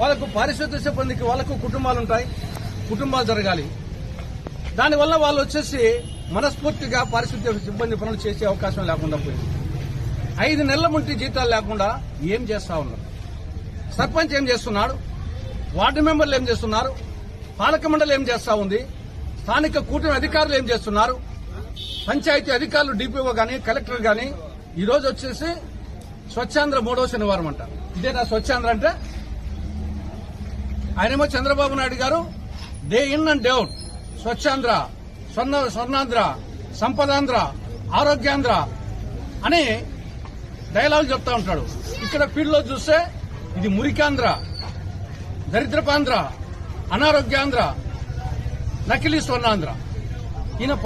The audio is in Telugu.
వాళ్ళకు పారిశుద్ధ్య సిబ్బందికి వాళ్ళకు కుటుంబాలు ఉంటాయి కుటుంబాలు జరగాలి. దానివల్ల వాళ్ళు వచ్చేసి మనస్ఫూర్తిగా పారిశుద్ధ్య సిబ్బంది పనులు చేసే అవకాశం లేకుండా పోయింది. ఐదు నెలల ముంటి జీతాలు లేకుండా ఏం చేస్తా ఉన్నారు? సర్పంచ్ ఏం చేస్తున్నాడు? వార్డు మెంబర్లు ఏం చేస్తున్నారు? పాలక మండలి ఏం చేస్తా ఉంది? స్థానిక కూటమి అధికారులు ఏం చేస్తున్నారు? పంచాయతీ అధికారులు డిపిఓ గాని కలెక్టర్ గాని ఈ రోజు వచ్చేసి స్వచ్ఛాంధ్ర మూడో శనివారం అంట. ఇదేనా స్వచ్ఛాంధ్ర అంటే? ఆయనేమో Chandrababu Naidu garu. Day in and out Swachhandhra స్వర్ణ స్వర్ణాంధ్ర సంపదాంధ్ర ఆరోగ్యాంధ్ర అని డైలాగ్ చెప్తా ఉంటాడు. ఇక్కడ ఫీల్డ్లో చూస్తే ఇది మురికాంధ్ర దరిద్రపాంధ్ర అనారోగ్యాంధ్ర నకిలీ స్వర్ణాంధ్ర. ఈయన